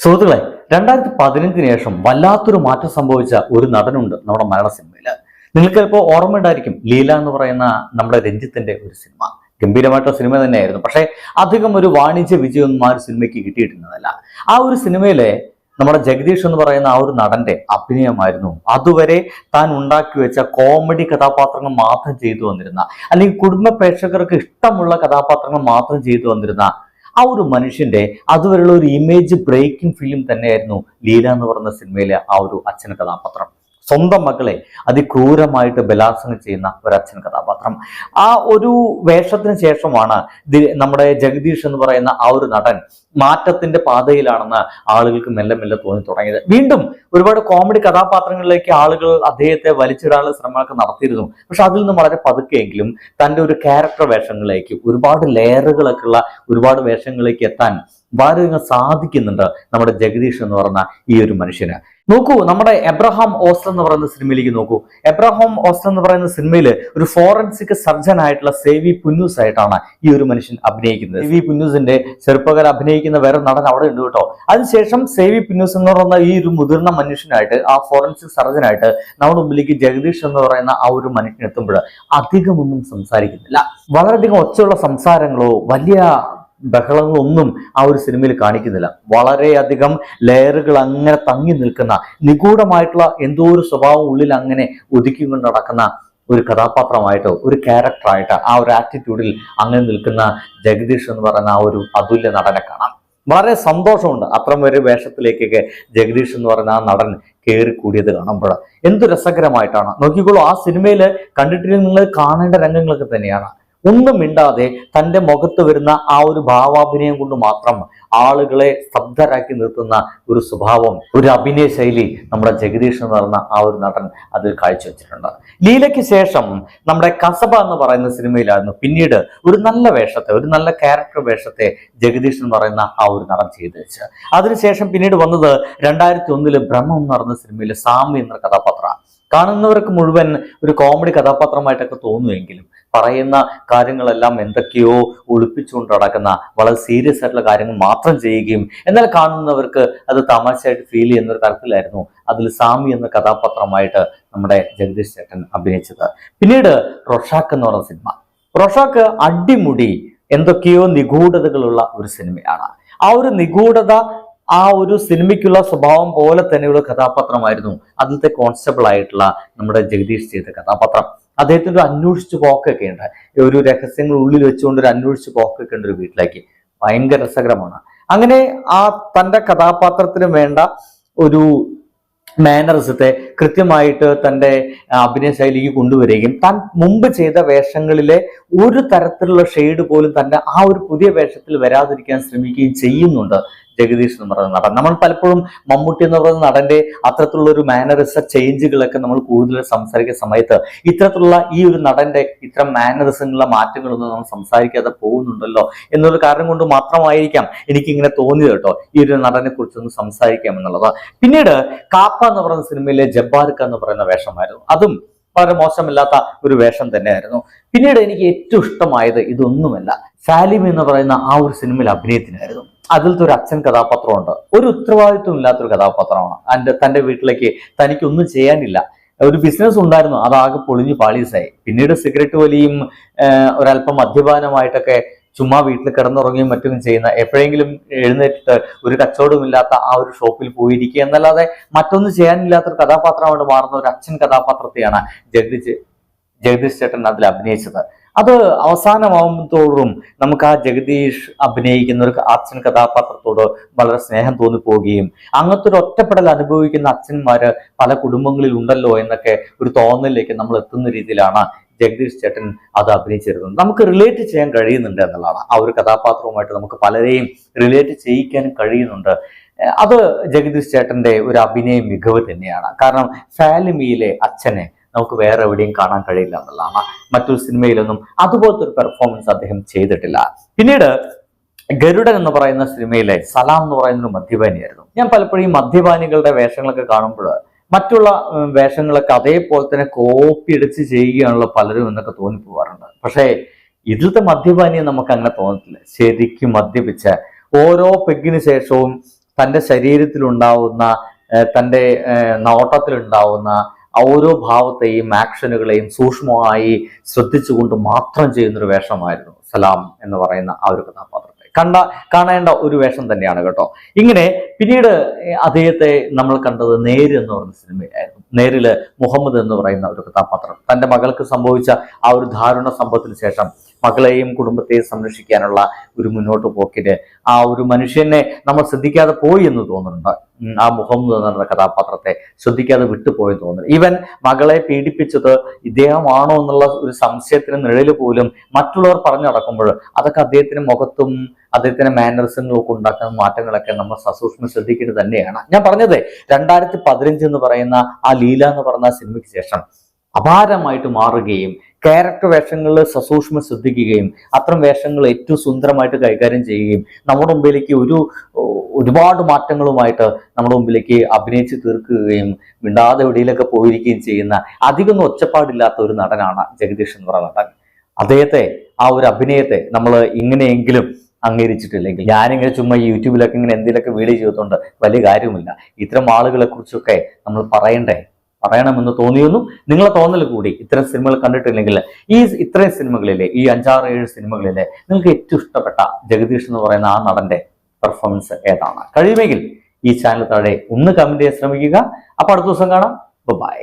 സുഹൃത്തുക്കളെ രണ്ടായിരത്തി പതിനഞ്ചിന് ശേഷം വല്ലാത്തൊരു മാറ്റം സംഭവിച്ച ഒരു നടനുണ്ട് നമ്മുടെ മലയാള സിനിമയിൽ നിങ്ങൾക്ക് ചിലപ്പോൾ ഓർമ്മയുണ്ടായിരിക്കും ലീല എന്ന് പറയുന്ന നമ്മുടെ രഞ്ജിത്തിന്റെ ഒരു സിനിമ. ഗംഭീരമായിട്ടുള്ള സിനിമ തന്നെയായിരുന്നു. പക്ഷേ അധികം ഒരു വാണിജ്യ വിജയമൊന്നും ആ ഒരു സിനിമയ്ക്ക് കിട്ടിയിട്ടുള്ളതല്ല ആ ഒരു സിനിമയിലെ നമ്മുടെ ജഗദീഷ് എന്ന് പറയുന്ന ആ ഒരു നടന്റെ അഭിനയമായിരുന്നു. അതുവരെ താൻ ഉണ്ടാക്കി വെച്ച കോമഡി കഥാപാത്രങ്ങൾ മാത്രം ചെയ്തു വന്നിരുന്ന അല്ലെങ്കിൽ കുടുംബ പ്രേക്ഷകർക്ക് ഇഷ്ടമുള്ള കഥാപാത്രങ്ങൾ മാത്രം ചെയ്തു വന്നിരുന്ന ആ ഒരു മനുഷ്യന്റെ അതുവരെയുള്ള ഒരു ഇമേജ് ബ്രേക്കിംഗ് ഫിലിം തന്നെയായിരുന്നു ലീല എന്ന് പറയുന്ന സിനിമയിലെ ആ ഒരു അച്ഛൻ കഥാപാത്രം. സ്വന്തം മക്കളെ അതിക്രൂരമായിട്ട് ബലാത്സംഗം ചെയ്യുന്ന ഒരു അച്ഛൻ കഥാപാത്രം. ആ ഒരു വേഷത്തിന് ശേഷമാണ് നമ്മുടെ ജഗദീഷ് എന്ന് പറയുന്ന ആ ഒരു നടൻ മാറ്റത്തിന്റെ പാതയിലാണെന്ന് ആളുകൾക്ക് മെല്ലെ മെല്ലെ തോന്നി തുടങ്ങിയത്. വീണ്ടും ഒരുപാട് കോമഡി കഥാപാത്രങ്ങളിലേക്ക് ആളുകൾ അദ്ദേഹത്തെ വലിച്ചിടാനുള്ള ശ്രമങ്ങളൊക്കെ നടത്തിയിരുന്നു. പക്ഷെ അതിൽ നിന്ന് വളരെ പതുക്കെയെങ്കിലും തന്റെ ഒരു ക്യാരക്ടർ വേഷങ്ങളിലേക്ക് ഒരുപാട് ലെയറുകളൊക്കെ ഉള്ള ഒരുപാട് വേഷങ്ങളിലേക്ക് എത്താൻ വളരെയധികം സാധിക്കുന്നുണ്ട് നമ്മുടെ ജഗദീഷ് എന്ന് പറഞ്ഞ ഈ ഒരു മനുഷ്യന്. നോക്കൂ നമ്മുടെ എബ്രഹാം ഓസ്റ്റർ എന്ന് പറയുന്ന സിനിമയിലേക്ക് നോക്കൂ. എബ്രഹാം ഓസ്റ്റർ എന്ന് പറയുന്ന സിനിമയിൽ ഒരു ഫോറൻസിക് സർജൻ ആയിട്ടുള്ള സേവി പുന്നൂസ് ആയിട്ടാണ് ഈ ഒരു മനുഷ്യൻ അഭിനയിക്കുന്നത്. സേവി പുന്നൂസിന്റെ ചെറുപ്പകാല അഭിനയിക്കുന്ന വേറെ നടൻ അവിടെ ഉണ്ട് കേട്ടോ. അതിനുശേഷം സേവി പുന്നൂസ് എന്ന് പറയുന്ന ഈ ഒരു മുതിർന്ന മനുഷ്യനായിട്ട് ആ ഫോറൻസിക് സർജനായിട്ട് നമ്മുടെ മുമ്പിലേക്ക് ജഗദീഷ് എന്ന് പറയുന്ന ആ ഒരു മനുഷ്യൻ എത്തുമ്പോൾ അധികമൊന്നും സംസാരിക്കുന്നില്ല. വളരെയധികം ഒച്ചയുള്ള സംസാരങ്ങളോ വലിയ ബഹളങ്ങളൊന്നും ആ ഒരു സിനിമയിൽ കാണിക്കുന്നില്ല. വളരെയധികം ലെയറുകൾ അങ്ങനെ തങ്ങി നിൽക്കുന്ന നിഗൂഢമായിട്ടുള്ള എന്തോ ഒരു സ്വഭാവം ഉള്ളിൽ അങ്ങനെ ഒതുക്കിക്കൊണ്ട് നടക്കുന്ന ഒരു കഥാപാത്രമായിട്ടോ ഒരു ക്യാരക്ടറായിട്ട് ആ ഒരു ആറ്റിറ്റ്യൂഡിൽ അങ്ങനെ നിൽക്കുന്ന ജഗദീഷ് എന്ന് പറയുന്ന ആ ഒരു അതുല്യ നടനെ കാണാം. വളരെ സന്തോഷമുണ്ട് അത്രയും ഒരു വേഷത്തിലേക്കൊക്കെ ജഗദീഷ് എന്ന് പറയുന്ന ആ നടൻ കയറി കൂടിയത് കാണുമ്പോൾ. എന്ത് രസകരമായിട്ടാണ്. നോക്കിക്കോളൂ ആ സിനിമയിൽ കണ്ടിട്ടില്ലെങ്കിൽ നിങ്ങൾ കാണേണ്ട രംഗങ്ങളൊക്കെ തന്നെയാണ്. ഒന്നും മിണ്ടാതെ തന്റെ മുഖത്ത് വരുന്ന ആ ഒരു ഭാവാഭിനയം കൊണ്ട് മാത്രം ആളുകളെ സ്തബ്ധരാക്കി നിർത്തുന്ന ഒരു സ്വഭാവം ഒരു അഭിനയ ശൈലി നമ്മുടെ ജഗദീഷ് എന്ന് പറയുന്ന ആ ഒരു നടൻ അതിൽ കാഴ്ചവെച്ചിട്ടുണ്ട്. ലീലയ്ക്ക് ശേഷം നമ്മുടെ കസബ എന്ന് പറയുന്ന സിനിമയിലായിരുന്നു പിന്നീട് ഒരു നല്ല വേഷത്തെ ഒരു നല്ല ക്യാരക്ടർ വേഷത്തെ ജഗദീഷ് എന്ന് പറയുന്ന ആ ഒരു നടൻ ചെയ്തു വെച്ച് അതിനുശേഷം പിന്നീട് വന്നത് രണ്ടായിരത്തി ഒന്നിൽ ബ്രഹ്മം എന്ന് പറയുന്ന സിനിമയിലെ സാമി എന്ന കഥാപാത്രമാണ് കാണുന്നവർക്ക് മുഴുവൻ ഒരു കോമഡി കഥാപാത്രമായിട്ടൊക്കെ തോന്നുമെങ്കിലും പറയുന്ന കാര്യങ്ങളെല്ലാം എന്തൊക്കെയോ ഒളിപ്പിച്ചുകൊണ്ട് നടക്കുന്ന വളരെ സീരിയസ് ആയിട്ടുള്ള കാര്യങ്ങൾ മാത്രം ചെയ്യുകയും എന്നാൽ കാണുന്നവർക്ക് അത് തമാശയായിട്ട് ഫീൽ ചെയ്യുന്ന ഒരു തരത്തിലായിരുന്നു അതിൽ സാമി എന്ന കഥാപാത്രമായിട്ട് നമ്മുടെ ജഗദീഷ് ചേട്ടൻ അഭിനയിച്ചത്. പിന്നീട് റൊഷാക്ക് എന്ന് പറഞ്ഞ സിനിമ. റൊഷാക്ക് അടിമുടി എന്തൊക്കെയോ നിഗൂഢതകളുള്ള ഒരു സിനിമയാണ്. ആ ഒരു നിഗൂഢത ആ ഒരു സിനിമയ്ക്കുള്ള സ്വഭാവം പോലെ തന്നെയുള്ള കഥാപാത്രമായിരുന്നു അതിലത്തെ കോൺസ്റ്റബിൾ ആയിട്ടുള്ള നമ്മുടെ ജഗദീഷ് ചെയ്ത കഥാപാത്രം. അദ്ദേഹത്തിന് ഒരു അന്വേഷിച്ച് പോക്കൊക്കെ ഉണ്ട്. ഒരു രഹസ്യങ്ങൾ ഉള്ളിൽ വെച്ചുകൊണ്ട് ഒരു അന്വേഷിച്ച് പോക്കൊക്കെ ഉണ്ട് ഒരു വീട്ടിലേക്ക്. ഭയങ്കര രസകരമാണ്. അങ്ങനെ ആ തന്റെ കഥാപാത്രത്തിന് വേണ്ട ഒരു മാനറിസത്തെ കൃത്യമായിട്ട് തന്റെ അഭിനയ ശൈലിക്ക് കൊണ്ടുവരികയും താൻ മുമ്പ് ചെയ്ത വേഷങ്ങളിലെ ഒരു തരത്തിലുള്ള ഷെയ്ഡ് പോലും തന്റെ ആ ഒരു പുതിയ വേഷത്തിൽ വരാതിരിക്കാൻ ശ്രമിക്കുകയും ചെയ്യുന്നുണ്ട്. ജഗദീഷ് എന്ന് പറയുന്ന നടൻ. നമ്മൾ പലപ്പോഴും മമ്മൂട്ടി എന്ന് പറയുന്ന നടന്റെ അത്തരത്തിലുള്ള ഒരു മാനറിസ ചേഞ്ചുകളൊക്കെ നമ്മൾ കൂടുതൽ സംസാരിക്കുന്ന സമയത്ത് ഇത്തരത്തിലുള്ള ഈ ഒരു നടന്റെ ഇത്തരം മാനറിസങ്ങളിലെ മാറ്റങ്ങളൊന്നും നമ്മൾ സംസാരിക്കാതെ പോകുന്നുണ്ടല്ലോ എന്നൊരു കാരണം കൊണ്ട് മാത്രമായിരിക്കാം എനിക്ക് ഇങ്ങനെ തോന്നിയത് കേട്ടോ ഈ ഒരു നടനെ കുറിച്ചൊന്ന് സംസാരിക്കാം എന്നുള്ളത്. പിന്നീട് കാപ്പ എന്ന് പറയുന്ന സിനിമയിലെ ജബ്ബാർക്ക എന്ന് പറയുന്ന വേഷമായിരുന്നു. അതും വളരെ മോശമില്ലാത്ത ഒരു വേഷം തന്നെയായിരുന്നു. പിന്നീട് എനിക്ക് ഏറ്റവും ഇഷ്ടമായത് ഇതൊന്നുമല്ല സാലിം എന്ന് പറയുന്ന ആ ഒരു സിനിമയിൽ അഭിനയത്തിനായിരുന്നു. അതിലത്തെ ഒരു അച്ഛൻ കഥാപാത്രമുണ്ട്. ഒരു ഉത്തരവാദിത്വം ഇല്ലാത്തൊരു കഥാപാത്രമാണ്. എന്റെ തന്റെ വീട്ടിലേക്ക് തനിക്കൊന്നും ചെയ്യാനില്ല. ഒരു ബിസിനസ് ഉണ്ടായിരുന്നു. അതാകെ പൊളിഞ്ഞു പാളീസായി. പിന്നീട് സിഗരറ്റ് വലിയും ഒരല്പം മദ്യപാനമായിട്ടൊക്കെ ചുമ്മാ വീട്ടിൽ കിടന്നുറങ്ങുകയും മറ്റും ചെയ്യുന്ന എപ്പോഴെങ്കിലും എഴുന്നേറ്റിട്ട് ഒരു കച്ചവടമില്ലാത്ത ആ ഒരു ഷോപ്പിൽ പോയിരിക്കുക എന്നല്ലാതെ മറ്റൊന്നും ചെയ്യാനില്ലാത്തൊരു കഥാപാത്രമായിട്ട് മാറുന്ന ഒരു അച്ഛൻ കഥാപാത്രത്തെയാണ് ജഗദീഷ് ജഗദീഷ് ചേട്ടൻ അതിൽ അഭിനയിച്ചത്. അത് തോറും നമുക്ക് ആ ജഗദീഷ് അഭിനയിക്കുന്ന ഒരു അച്ഛൻ കഥാപാത്രത്തോട് വളരെ സ്നേഹം തോന്നിപ്പോവുകയും അങ്ങനത്തെ ഒരു ഒറ്റപ്പെടൽ അനുഭവിക്കുന്ന അച്ഛന്മാര് പല കുടുംബങ്ങളിൽ ഉണ്ടല്ലോ എന്നൊക്കെ ഒരു തോന്നലിലേക്ക് നമ്മൾ എത്തുന്ന രീതിയിലാണ് ജഗദീഷ് ചേട്ടൻ അത് അഭിനയിച്ചിരുന്നത്. നമുക്ക് റിലേറ്റ് ചെയ്യാൻ കഴിയുന്നുണ്ട് എന്നുള്ളതാണ്. ആ ഒരു കഥാപാത്രവുമായിട്ട് നമുക്ക് പലരെയും റിലേറ്റ് ചെയ്യിക്കാനും കഴിയുന്നുണ്ട്. അത് ജഗദീഷ് ചേട്ടന്റെ ഒരു അഭിനയ മികവ് തന്നെയാണ്. കാരണം ഫാലിമിയിലെ അച്ഛനെ നമുക്ക് വേറെ എവിടെയും കാണാൻ കഴിയില്ല എന്നുള്ളതാണ് മറ്റൊരു സിനിമയിലൊന്നും അതുപോലത്തെ ഒരു പെർഫോമൻസ് അദ്ദേഹം ചെയ്തിട്ടില്ല. പിന്നീട് ഗരുഡൻ എന്ന് പറയുന്ന സിനിമയിലെ സലാം എന്ന് പറയുന്ന ഒരു മദ്യപാനിയായിരുന്നു. ഞാൻ പലപ്പോഴും മദ്യപാനികളുടെ വേഷങ്ങളൊക്കെ കാണുമ്പോൾ മറ്റുള്ള വേഷങ്ങളൊക്കെ അതേപോലെ തന്നെ കോപ്പി അടിച്ച് ചെയ്യുകയാണല്ലോ പലരും എന്നൊക്കെ തോന്നിപ്പോവാറുണ്ട്. പക്ഷേ ഇതിലത്തെ മദ്യപാനിയെ നമുക്ക് അങ്ങനെ തോന്നത്തില്ല. ശരിക്കും മദ്യപിച്ച് ഓരോ പെഗിന് ശേഷവും തന്റെ ശരീരത്തിലുണ്ടാവുന്ന തന്റെ നോട്ടത്തിലുണ്ടാവുന്ന ആ ഓരോ ഭാവത്തെയും ആക്ഷനുകളെയും സൂക്ഷ്മമായി ശ്രദ്ധിച്ചുകൊണ്ട് മാത്രം ചെയ്യുന്നൊരു വേഷമായിരുന്നു സലാം എന്ന് പറയുന്ന ആ ഒരു കഥാപാത്രത്തെ. കണ്ട കാണേണ്ട ഒരു വേഷം തന്നെയാണ് കേട്ടോ. ഇങ്ങനെ പിന്നീട് അദ്ദേഹത്തെ നമ്മൾ കണ്ടത് നേര് എന്ന് പറയുന്ന സിനിമയായിരുന്നു. നേരിൽ മുഹമ്മദ് എന്ന് പറയുന്ന ഒരു കഥാപാത്രം. തന്റെ മകൾക്ക് സംഭവിച്ച ആ ഒരു ദാരുണ സംഭവത്തിന് ശേഷം മകളെയും കുടുംബത്തെയും സംരക്ഷിക്കാനുള്ള ഒരു മുന്നോട്ട് പോക്കിന് ആ ഒരു മനുഷ്യനെ നമ്മൾ ശ്രദ്ധിക്കാതെ പോയി എന്ന് തോന്നുന്നുണ്ട്. ആ മുഖം പറയുന്ന കഥാപാത്രത്തെ ശ്രദ്ധിക്കാതെ വിട്ടുപോയി തോന്നുന്നു. ഇവൻ മകളെ പീഡിപ്പിച്ചത് ഇദ്ദേഹമാണോ എന്നുള്ള ഒരു സംശയത്തിന് നിഴൽ പോലും മറ്റുള്ളവർ പറഞ്ഞു നടക്കുമ്പോൾ അതൊക്കെ അദ്ദേഹത്തിന്റെ മുഖത്തും അദ്ദേഹത്തിന്റെ മാനറിസങ്ങളും ഒക്കെ ഉണ്ടാക്കുന്ന മാറ്റങ്ങളൊക്കെ നമ്മൾ സസൂക്ഷ്മം ശ്രദ്ധിക്കേണ്ടത് തന്നെയാണ്. ഞാൻ പറഞ്ഞത് രണ്ടായിരത്തി പതിനഞ്ച് എന്ന് പറയുന്ന ആ ലീല എന്ന് പറഞ്ഞ സിനിമയ്ക്ക് ശേഷം അപാരമായിട്ട് മാറുകയും ക്യാരക്ടർ വേഷങ്ങളിൽ സസൂക്ഷ്മം ശ്രദ്ധിക്കുകയും അത്തരം വേഷങ്ങൾ ഏറ്റവും സുന്ദരമായിട്ട് കൈകാര്യം ചെയ്യുകയും നമ്മുടെ മുമ്പിലേക്ക് ഒരു ഒരുപാട് മാറ്റങ്ങളുമായിട്ട് നമ്മുടെ മുമ്പിലേക്ക് അഭിനയിച്ച് തീർക്കുകയും മിണ്ടാതെ എവിടെയിലൊക്കെ പോയിരിക്കുകയും ചെയ്യുന്ന അധികം ഒച്ചപ്പാടില്ലാത്ത ഒരു നടനാണ് ജഗദീഷ് എന്ന് പറയുന്ന നടൻ. അദ്ദേഹത്തെ ആ ഒരു അഭിനയത്തെ നമ്മൾ ഇങ്ങനെയെങ്കിലും അംഗീകരിച്ചിട്ടില്ലെങ്കിൽ ഞാനിങ്ങനെ ചുമ്മാ യൂട്യൂബിലൊക്കെ ഇങ്ങനെ എന്തെങ്കിലുമൊക്കെ വീഡിയോ ചെയ്തുകൊണ്ട് വലിയ കാര്യമില്ല ഇത്തരം ആളുകളെ കുറിച്ചൊക്കെ നമ്മൾ പറയണ്ടേ? പറയണമെന്ന് തോന്നിയൊന്നും നിങ്ങളെ തോന്നൽ കൂടി ഇത്തരം സിനിമകൾ കണ്ടിട്ടില്ലെങ്കിൽ ഈ ഇത്രയും സിനിമകളിലെ ഈ അഞ്ചാറ് ഏഴ് സിനിമകളിലെ നിങ്ങൾക്ക് ഏറ്റവും ഇഷ്ടപ്പെട്ട ജഗദീഷ് എന്ന് പറയുന്ന ആ നടന്റെ പെർഫോമൻസ് ഏതാണ്? കഴിയുമെങ്കിൽ ഈ ചാനൽ താഴെ ഒന്ന് കമന്റ് ചെയ്യാൻ ശ്രമിക്കുക. അപ്പൊ അടുത്ത ദിവസം കാണാം. ബൈ